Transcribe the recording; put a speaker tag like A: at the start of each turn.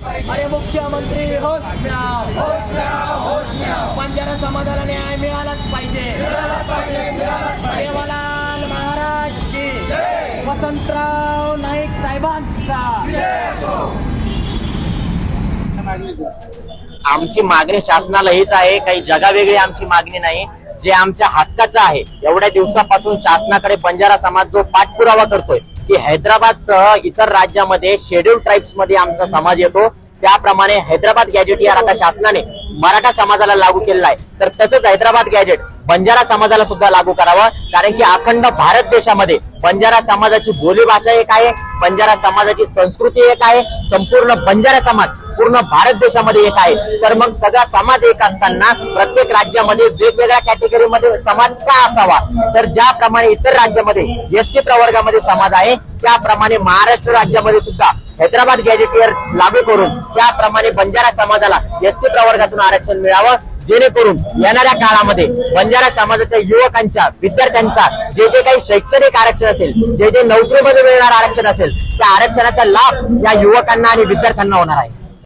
A: अरे मुख्यमंत्री होश होश बंजारा समाजाला न्याय मिळालाच पाहिजे. देवालाल महाराज की वसंतराव नाईक साहेबांचा.
B: आमची मागणी शासनाला हीच आहे काही जगावेगळी आमची मागणी नाही. जे आमच्या हक्काचं आहे एवढ्या दिवसापासून शासनाकडे बंजारा समाज जो पाठपुरावा करतोय की हैदराबाद सह इतर राज्यामध्ये शेड्यूल ट्राईब्समध्ये आमचा समाज येतो. त्याप्रमाणे हैदराबाद गॅजेट या आता शासनाने मराठा समाजाला लागू केलेला आहे. तर तसंच हैदराबाद गॅजेट बंजारा समाजाला सुद्धा लागू करावं. कारण की अखंड भारत देशामध्ये बंजारा समाजाची बोलीभाषा एक आहे बंजारा समाजाची संस्कृती एक आहे संपूर्ण बंजारा समाज पूर्ण भारत देशामध्ये एक आहे. तर मग सगळा समाज एक असताना प्रत्येक राज्यामध्ये वेगवेगळ्या कॅटेगरीमध्ये समाज का असावा? तर ज्याप्रमाणे इतर राज्यामध्ये एस टी प्रवर्गामध्ये समाज आहे त्याप्रमाणे महाराष्ट्र राज्यामध्ये सुद्धा हैदराबाद गॅजेटियर लागू करून त्याप्रमाणे बंजारा समाजाला एस टी प्रवर्गातून आरक्षण मिळावं जेणेकरून येणाऱ्या काळामध्ये बंजारा समाजाच्या युवकांच्या विद्यार्थ्यांचा जे जे काही शैक्षणिक आरक्षण असेल जे जे नोकरीमध्ये मिळणार आरक्षण असेल त्या आरक्षणाचा लाभ या युवकांना आणि विद्यार्थ्यांना होणार आहे.